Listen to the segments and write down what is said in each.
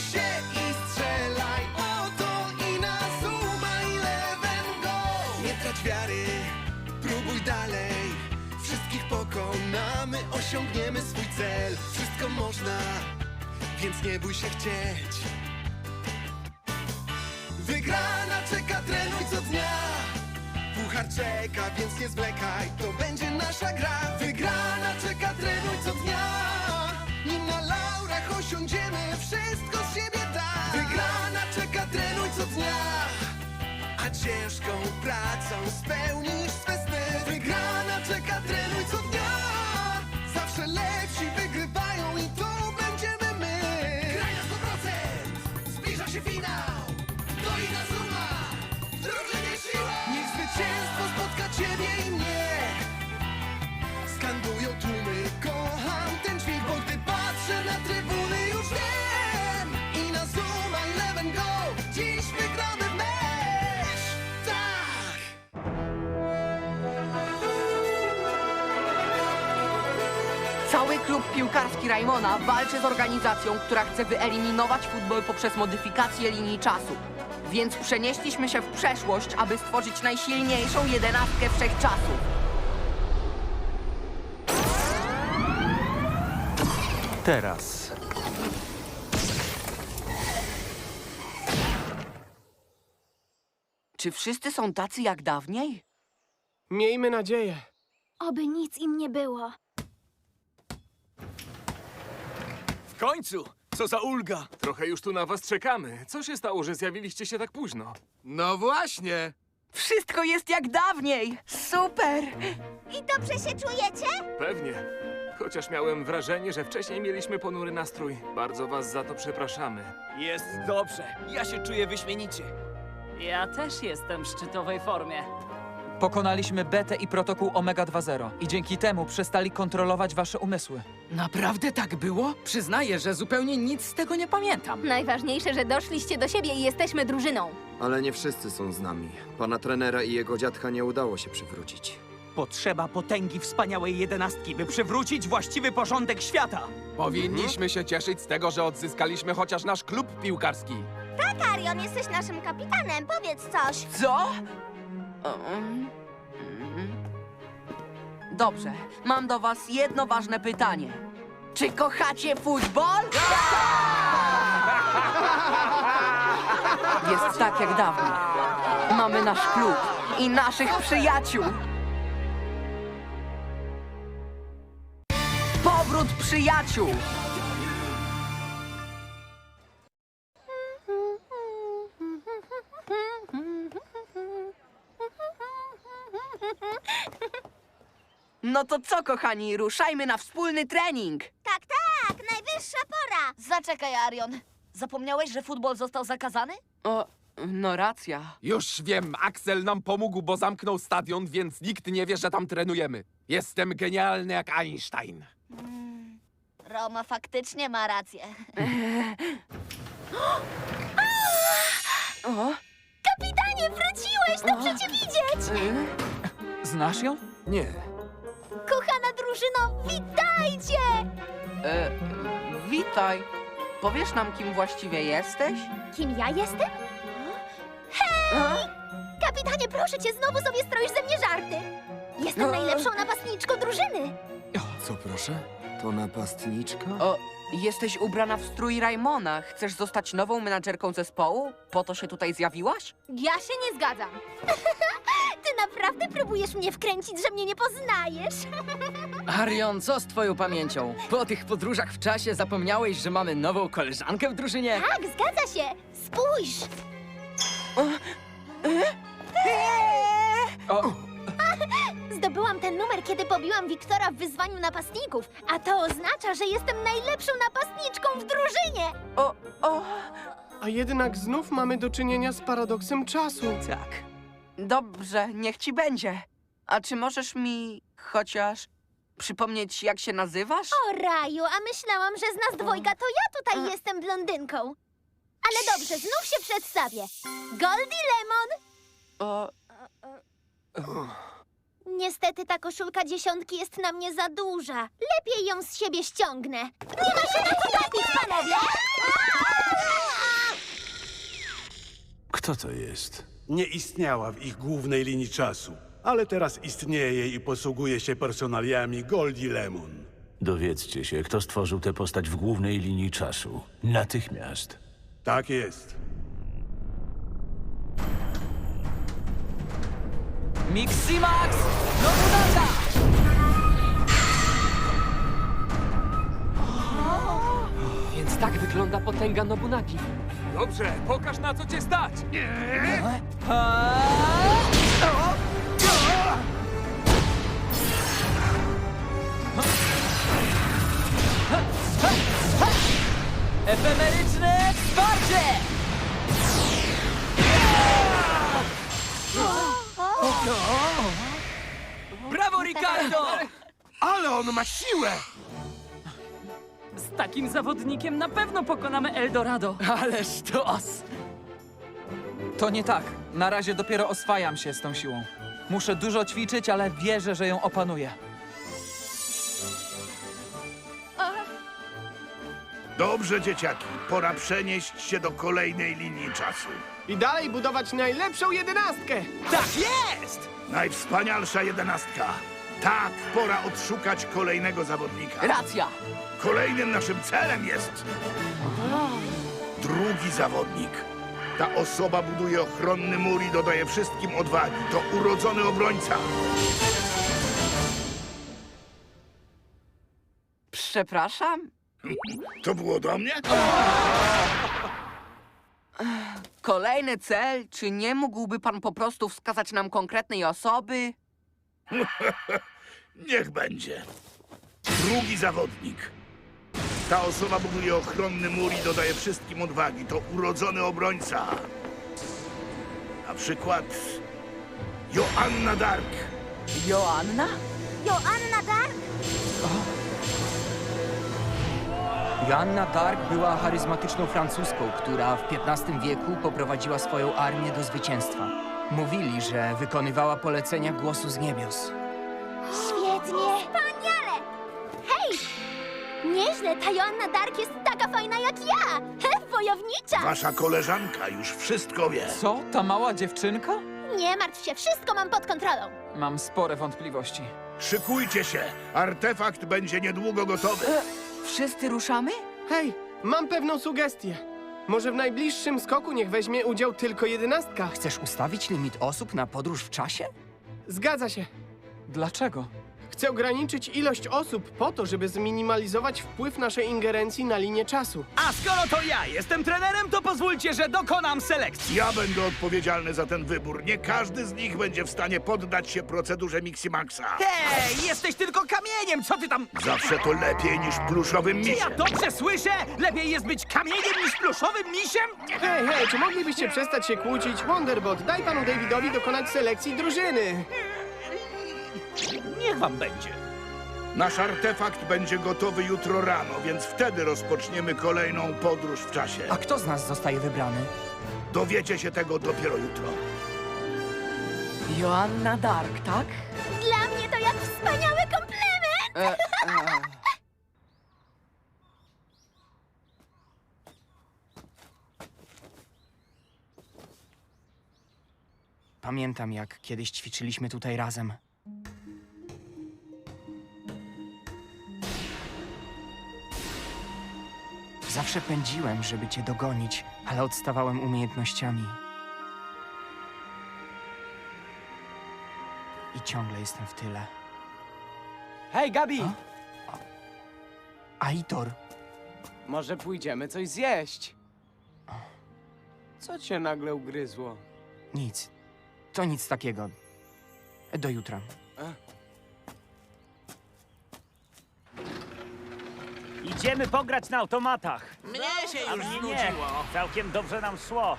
się i strzelaj Oto i na Zuma Eleven Go. Nie trać wiary, próbuj dalej. Wszystkich pokonamy, osiągniemy swój cel. Wszystko można, więc nie bój się chcieć. Wygrana czeka, trenuj co dnia. Puchar czeka, więc nie zwlekaj To będzie nasza gra. Wygrana czeka, trenuj co dnia Nim na laurach osiądziemy Wszystko z siebie da Wygrana czeka, trenuj co dnia. A ciężką pracą spełnisz swe sny. Wygrana czeka, trenuj klub piłkarski Raimona walczy z organizacją, która chce wyeliminować futbol poprzez modyfikację linii czasu. Więc przenieśliśmy się w przeszłość, aby stworzyć najsilniejszą jedenastkę wszechczasów. Teraz. Czy wszyscy są tacy jak dawniej? Miejmy nadzieję. Oby nic im nie było. W końcu! Co za ulga! Trochę już tu na was czekamy. Co się stało, że zjawiliście się tak późno? No właśnie Wszystko jest jak dawniej! Super! I dobrze się czujecie? Pewnie. Chociaż miałem wrażenie, że wcześniej mieliśmy ponury nastrój. Bardzo was za to przepraszamy. Jest dobrze. Ja się czuję wyśmienicie. Ja też jestem w szczytowej formie. Pokonaliśmy betę i protokół Omega 2.0 i dzięki temu przestali kontrolować wasze umysły. Naprawdę tak było? Przyznaję, że zupełnie nic z tego nie pamiętam. Najważniejsze, że doszliście do siebie i jesteśmy drużyną. Ale nie wszyscy są z nami. Pana trenera i jego dziadka nie udało się przywrócić. Potrzeba potęgi wspaniałej jedenastki, by przywrócić właściwy porządek świata. Powinniśmy się cieszyć z tego, że odzyskaliśmy chociaż nasz klub piłkarski. Arion, jesteś naszym kapitanem, powiedz coś. Co? Um, mhm. Dobrze, mam do was jedno ważne pytanie. Czy kochacie futbol? Jest tak jak dawniej. Mamy nasz klub i naszych przyjaciół. Powrót przyjaciół! No to co, kochani, ruszajmy na wspólny trening. Tak, tak, najwyższa pora. Zaczekaj, Arion. Zapomniałeś, że futbol został zakazany? O, no racja. Już wiem, Axel nam pomógł, bo zamknął stadion, więc nikt nie wie, że tam trenujemy. Jestem genialny jak Einstein. Roma faktycznie ma rację. O, Kapitanie, wróciłeś, dobrze cię widzieć. y, Znasz ją? Nie. Drużyno, witajcie! e, witaj. Powiesz nam, kim właściwie jesteś? Kim ja jestem? A? Kapitanie, proszę cię, znowu sobie stroisz ze mnie żarty. Jestem najlepszą napastniczką drużyny. Co proszę? To napastniczka? O, jesteś ubrana w strój Raimona. Chcesz zostać nową menadżerką zespołu? Po to się tutaj zjawiłaś? Ja się nie zgadzam. Ty naprawdę próbujesz mnie wkręcić, że mnie nie poznajesz? Arion, co z twoją pamięcią? Po tych podróżach w czasie zapomniałeś, że mamy nową koleżankę w drużynie? Tak, zgadza się. Spójrz. O, Zdobyłam ten numer, kiedy pobiłam Wiktora w wyzwaniu napastników, a to oznacza, że jestem najlepszą napastniczką w drużynie. O, o, A jednak znów mamy do czynienia z paradoksem czasu. tak. Dobrze, niech ci będzie. A czy możesz mi chociaż przypomnieć, jak się nazywasz? O raju, a myślałam, że z nas dwojga to ja tutaj jestem blondynką. Ale dobrze, znów się przedstawię. Goldie Lemon. O, Niestety ta koszulka dziesiątki jest na mnie za duża. Lepiej ją z siebie ściągnę. Nie ma się na co gapić, panowie! Kto to jest? Nie istniała w ich głównej linii czasu, ale teraz istnieje i posługuje się personaliami Goldie Lemon. Dowiedzcie się, kto stworzył tę postać w głównej linii czasu. Natychmiast. Tak jest. Miximax! Więc tak wygląda potęga Nobunagi. Dobrze, pokaż na co cię stać! Efemeryczne wsparcie! Brawo, Ricardo! Ale on ma siłę! Z takim zawodnikiem na pewno pokonamy Eldorado. Ależ sztos! To nie tak. Na razie dopiero oswajam się z tą siłą. Muszę dużo ćwiczyć, ale wierzę, że ją opanuję. Dobrze, dzieciaki. Pora przenieść się do kolejnej linii czasu. I dalej budować najlepszą jedenastkę! Tak jest! Najwspanialsza jedenastka. Tak, pora odszukać kolejnego zawodnika. Racja! Kolejnym naszym celem jest drugi zawodnik. Ta osoba buduje ochronny mur i dodaje wszystkim odwagi. To urodzony obrońca. Przepraszam? To było do mnie? Kolejny cel? Czy nie mógłby pan po prostu wskazać nam konkretnej osoby? Niech będzie. Drugi zawodnik. Ta osoba buduje ochronny mur i dodaje wszystkim odwagi. To urodzony obrońca. Na przykład Joanna Dark. Joanna? Joanna Dark? Joanna Dark była charyzmatyczną Francuską, która w XV wieku poprowadziła swoją armię do zwycięstwa. Mówili, że wykonywała polecenia głosu z niebios. Świetnie! Wspaniale! Hej! Nieźle, ta Joanna Dark jest taka fajna jak ja! Wojownicza! Wasza koleżanka już wszystko wie. Co? Ta mała dziewczynka? Nie martw się, wszystko mam pod kontrolą. Mam spore wątpliwości. Szykujcie się. Artefakt będzie niedługo gotowy. Wszyscy ruszamy? Hej, mam pewną sugestię. Może w najbliższym skoku niech weźmie udział tylko jedenastka? Chcesz ustawić limit osób na podróż w czasie? Zgadza się. Dlaczego? Chcę ograniczyć ilość osób po to, żeby zminimalizować wpływ naszej ingerencji na linię czasu. A skoro to ja jestem trenerem, to pozwólcie, że dokonam selekcji. Ja będę odpowiedzialny za ten wybór. Nie każdy z nich będzie w stanie poddać się procedurze Miximaxa. Hej, jesteś tylko kamieniem, co ty tam... Zawsze to lepiej niż pluszowym Czy ja misiem. dobrze słyszę? Lepiej jest być kamieniem niż pluszowym misiem? Hej, hej, czy moglibyście przestać się kłócić? Wonderbot, daj panu Davidowi dokonać selekcji drużyny. Niech wam będzie. Nasz artefakt będzie gotowy jutro rano, więc wtedy rozpoczniemy kolejną podróż w czasie. A kto z nas zostaje wybrany? Dowiecie się tego dopiero jutro. Joanna Dark, tak? Dla mnie to jak wspaniały komplement! E, e. Pamiętam, jak kiedyś ćwiczyliśmy tutaj razem. Zawsze pędziłem, żeby cię dogonić, ale odstawałem umiejętnościami. I ciągle jestem w tyle. Hej, Gabi! Aitor, Może pójdziemy coś zjeść? Co cię nagle ugryzło? nic. To nic takiego. Do jutra. Idziemy pograć na automatach. Mnie się już Nie, nie, całkiem dobrze nam szło.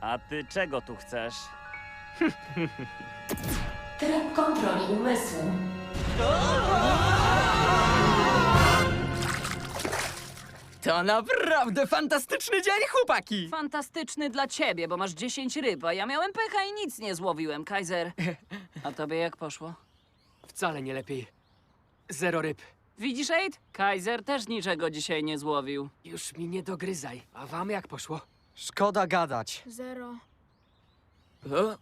A ty czego tu chcesz? Tryb kontroli umysłu. To naprawdę fantastyczny dzień, chłopaki! Fantastyczny dla ciebie, bo masz 10 ryb, a ja miałem pecha i nic nie złowiłem, Kaiser. A tobie jak poszło? Wcale nie lepiej. Zero ryb. Widzisz, Aid? Kaiser też niczego dzisiaj nie złowił. Już mi nie dogryzaj. A wam jak poszło? Szkoda gadać. Zero.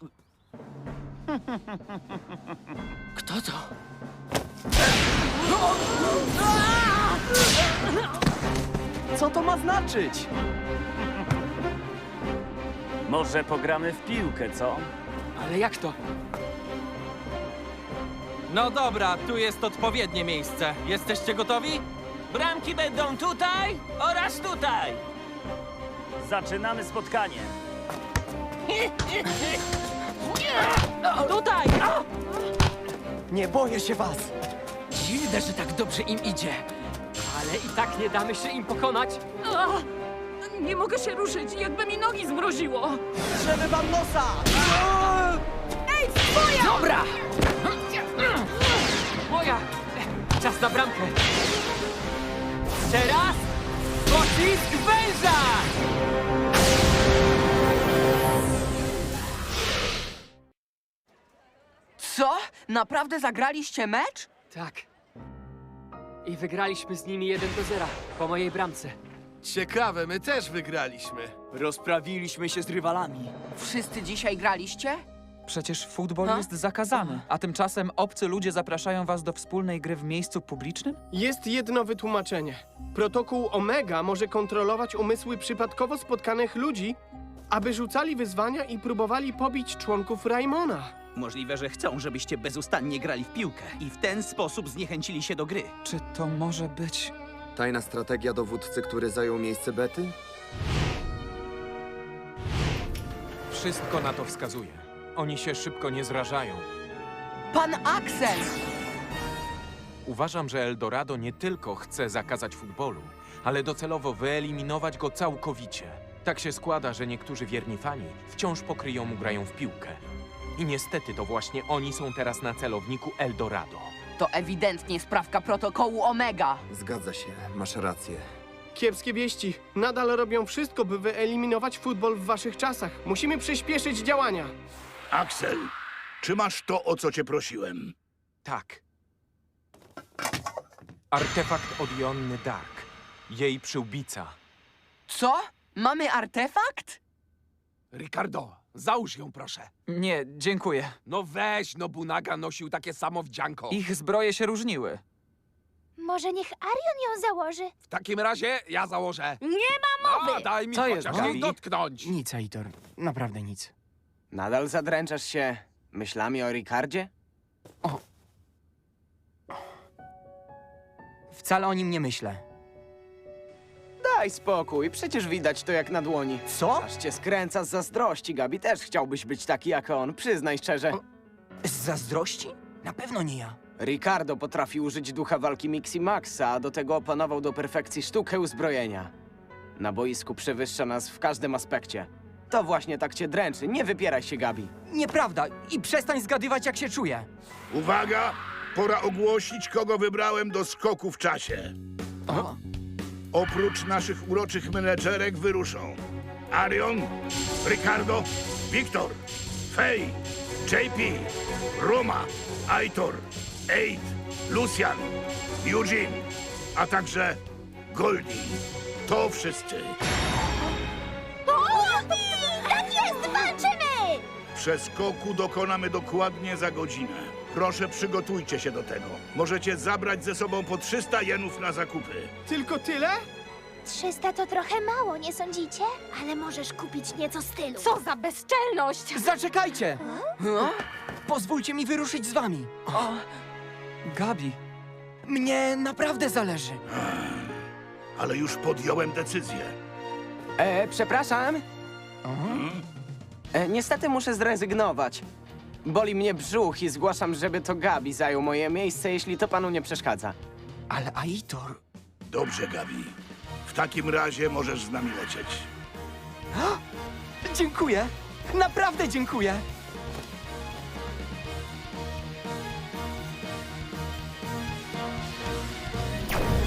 Kto to? Co to ma znaczyć? Może pogramy w piłkę, co? Ale jak to? No dobra, tu jest odpowiednie miejsce. Jesteście gotowi? Bramki będą tutaj oraz tutaj. Zaczynamy spotkanie. Tutaj! Nie boję się was. Dziwne, że tak dobrze im idzie. Ale i tak nie damy się im pokonać. A! Nie mogę się ruszyć, jakby mi nogi zmroziło. Żeby wam nosa! Dobra! Moja! Czas na bramkę. Teraz pocisk węża! Co? Naprawdę zagraliście mecz? Tak. I wygraliśmy z nimi 1 do 0 po mojej bramce. Ciekawe, my też wygraliśmy. Rozprawiliśmy się z rywalami. Wszyscy dzisiaj graliście? Przecież futbol Ha? jest zakazany, a tymczasem obcy ludzie zapraszają was do wspólnej gry w miejscu publicznym? Jest jedno wytłumaczenie. Protokół Omega może kontrolować umysły przypadkowo spotkanych ludzi, aby rzucali wyzwania i próbowali pobić członków Raimona. Możliwe, że chcą, żebyście bezustannie grali w piłkę i w ten sposób zniechęcili się do gry. Czy to może być... Tajna strategia dowódcy, który zajął miejsce Bety? Wszystko na to wskazuje. Oni się szybko nie zrażają. Pan Axel! Uważam, że Eldorado nie tylko chce zakazać futbolu, ale docelowo wyeliminować go całkowicie. Tak się składa, że niektórzy wierni fani wciąż pokryją mu grają w piłkę. I niestety to właśnie oni są teraz na celowniku Eldorado. To ewidentnie sprawka protokołu Omega. Zgadza się, masz rację. Kiepskie wieści. Nadal robią wszystko, by wyeliminować futbol w waszych czasach. Musimy przyspieszyć działania. Axel, czy masz to, o co cię prosiłem? Tak. Artefakt odionny Dark. Jej przyłbica. Co? Mamy artefakt? Ricardo, załóż ją proszę. Nie, dziękuję. No weź, no Bunaga nosił takie samo wdzianko. Ich zbroje się różniły. Może niech Arion ją założy? W takim razie ja założę. Nie ma A, mowy! daj mi Co jest, chociaż jej Gabi? dotknąć. Nic, Aitor. Naprawdę nic. Nadal zadręczasz się myślami o Ricardzie? Wcale o nim nie myślę. Daj spokój, przecież widać to jak na dłoni. Co? Aż cię skręca z zazdrości, Gabi. Też chciałbyś być taki jak on, przyznaj szczerze. Z zazdrości? Na pewno nie ja. Ricardo potrafi użyć ducha walki Mixi Maxa, a do tego opanował do perfekcji sztukę uzbrojenia. Na boisku przewyższa nas w każdym aspekcie. To właśnie tak cię dręczy, nie wypieraj się, Gabi. Nieprawda. I przestań zgadywać, jak się czuję. Uwaga! Pora ogłosić, kogo wybrałem do skoku w czasie. Oprócz naszych uroczych menedżerek wyruszą Arion, Ricardo, Wiktor, Fej, JP, Roma, Aitor, Aid, Lucian, Eugene, a także Goldie. To wszyscy. Tak jest, walczymy! Przeskoku dokonamy dokładnie za godzinę. Proszę, przygotujcie się do tego. Możecie zabrać ze sobą po 300 jenów na zakupy. Tylko tyle? 300 to trochę mało, nie sądzicie? Ale możesz kupić nieco stylu. Co za bezczelność! Zaczekajcie! Pozwólcie mi wyruszyć z wami. Gabi, Mnie naprawdę zależy. Ale już podjąłem decyzję. E, przepraszam. E, niestety muszę zrezygnować. Boli mnie brzuch i zgłaszam, żeby to Gabi zajął moje miejsce, jeśli to panu nie przeszkadza. Ale Aitor... Dobrze, Gabi. W takim razie możesz z nami lecieć. Dziękuję. Naprawdę dziękuję.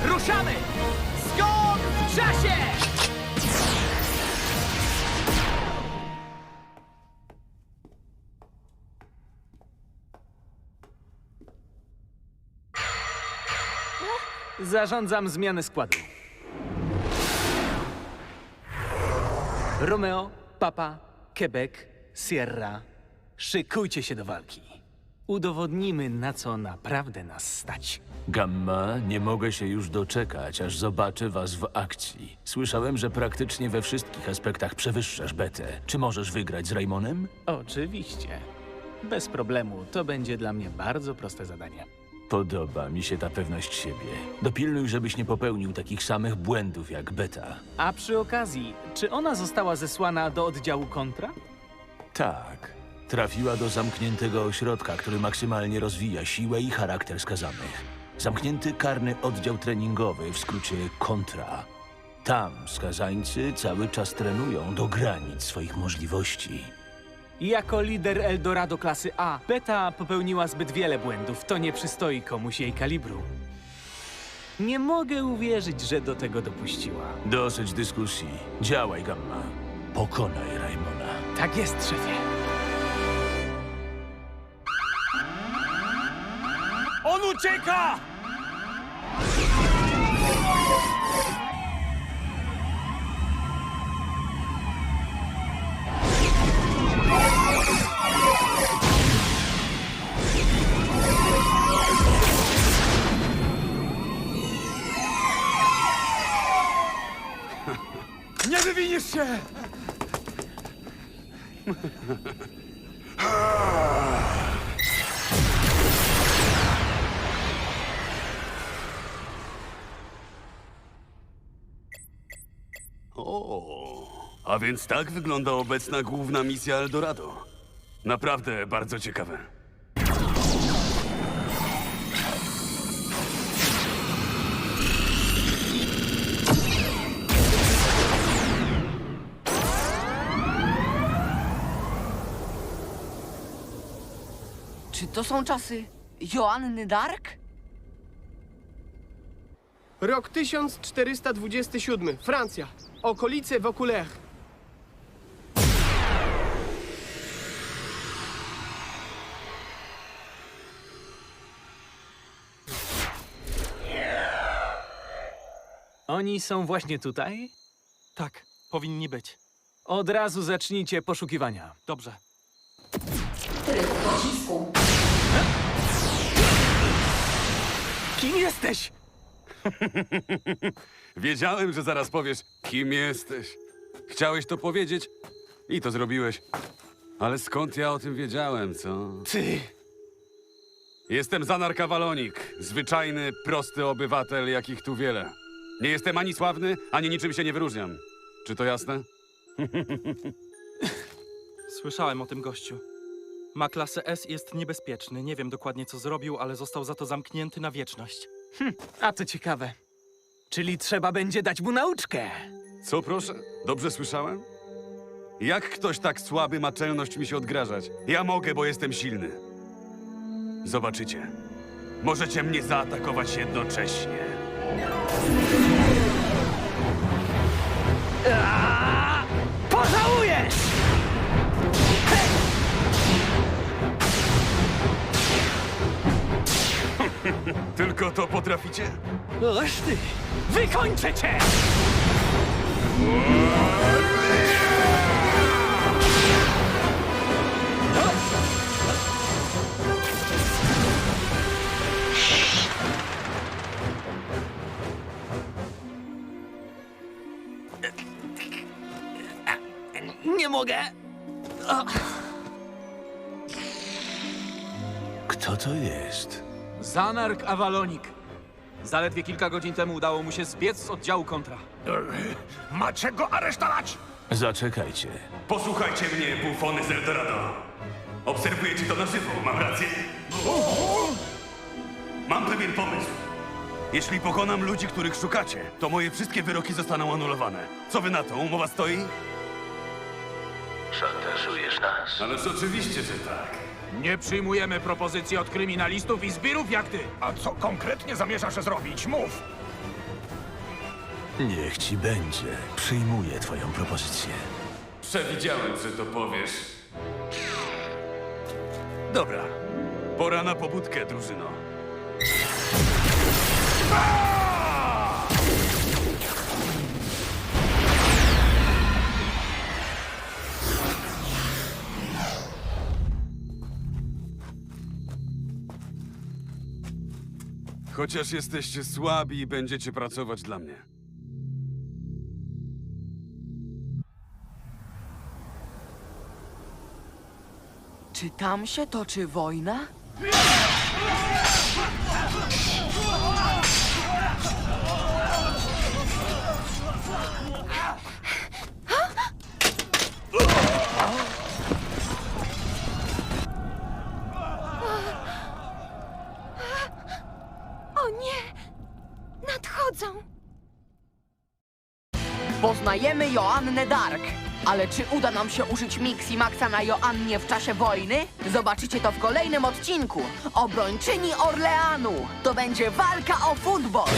Ruszamy! Skok w czasie! Zarządzam zmianę składu. Romeo, Papa, Quebec, Sierra. Szykujcie się do walki. Udowodnimy, na co naprawdę nas stać. Gamma, nie mogę się już doczekać, aż zobaczę was w akcji. Słyszałem, że praktycznie we wszystkich aspektach przewyższasz betę. Czy możesz wygrać z Raymonem? Oczywiście. Bez problemu. To będzie dla mnie bardzo proste zadanie. Podoba mi się ta pewność siebie. Dopilnuj, żebyś nie popełnił takich samych błędów jak beta. A przy okazji, czy ona została zesłana do oddziału kontra? Tak. Trafiła do zamkniętego ośrodka, który maksymalnie rozwija siłę i charakter skazanych. Zamknięty karny oddział treningowy, w skrócie kontra. Tam skazańcy cały czas trenują do granic swoich możliwości. Jako lider Eldorado klasy A, Beta popełniła zbyt wiele błędów. To nie przystoi komuś jej kalibru. Nie mogę uwierzyć, że do tego dopuściła. Dosyć dyskusji. Działaj, Gamma. Pokonaj Raymona. Tak jest, szefie. On ucieka! Się! O, a więc tak wygląda obecna główna misja Eldorado. Naprawdę bardzo ciekawe. Czy to są czasy Joanny Dark? Rok 1427, Francja. Okolice Vaucouleurs. Oni są właśnie tutaj? Tak, powinni być. Od razu zacznijcie poszukiwania. Dobrze. Kim jesteś? Wiedziałem, że zaraz powiesz, kim jesteś. Chciałeś to powiedzieć i to zrobiłeś. Ale skąd ja o tym wiedziałem, co? Ty! Jestem Zanar Kawalonik, zwyczajny, prosty obywatel, jakich tu wiele. Nie jestem ani sławny, ani niczym się nie wyróżniam. Czy to jasne? Słyszałem o tym gościu. Ma klasę S i jest niebezpieczny. Nie wiem dokładnie co zrobił, ale został za to zamknięty na wieczność. Hm, a to ciekawe. Czyli trzeba będzie dać mu nauczkę. Co proszę? Dobrze słyszałem? Jak ktoś tak słaby ma czelność mi się odgrażać? Ja mogę, bo jestem silny. Zobaczycie. Możecie mnie zaatakować jednocześnie. Pożałujesz! Tylko to potraficie? Oż ty! Wykończę cię! Nie mogę! Kto to jest? Zanark Avalonik. Zaledwie kilka godzin temu udało mu się zbiec z oddziału kontra. Macie go aresztować! Zaczekajcie. Posłuchajcie mnie, bufony z Eldorado. Obserwujecie to na żywo, mam rację? Mam pewien pomysł. Jeśli pokonam ludzi, których szukacie, to moje wszystkie wyroki zostaną anulowane. Co wy na to? Umowa stoi? Szantażujesz nas. Ależ oczywiście, że tak. Nie przyjmujemy propozycji od kryminalistów i zbirów jak ty. A co konkretnie zamierzasz zrobić? Mów! Niech ci będzie. Przyjmuję twoją propozycję. Przewidziałem, że to powiesz. Dobra. Pora na pobudkę, drużyno. Chociaż jesteście słabi i będziecie pracować dla mnie. Czy tam się toczy wojna? Poznajemy Joannę Dark. Ale czy uda nam się użyć Mixi Maxa na Joannie w czasie wojny? Zobaczycie to w kolejnym odcinku. Obrończyni Orleanu. To będzie walka o futbol.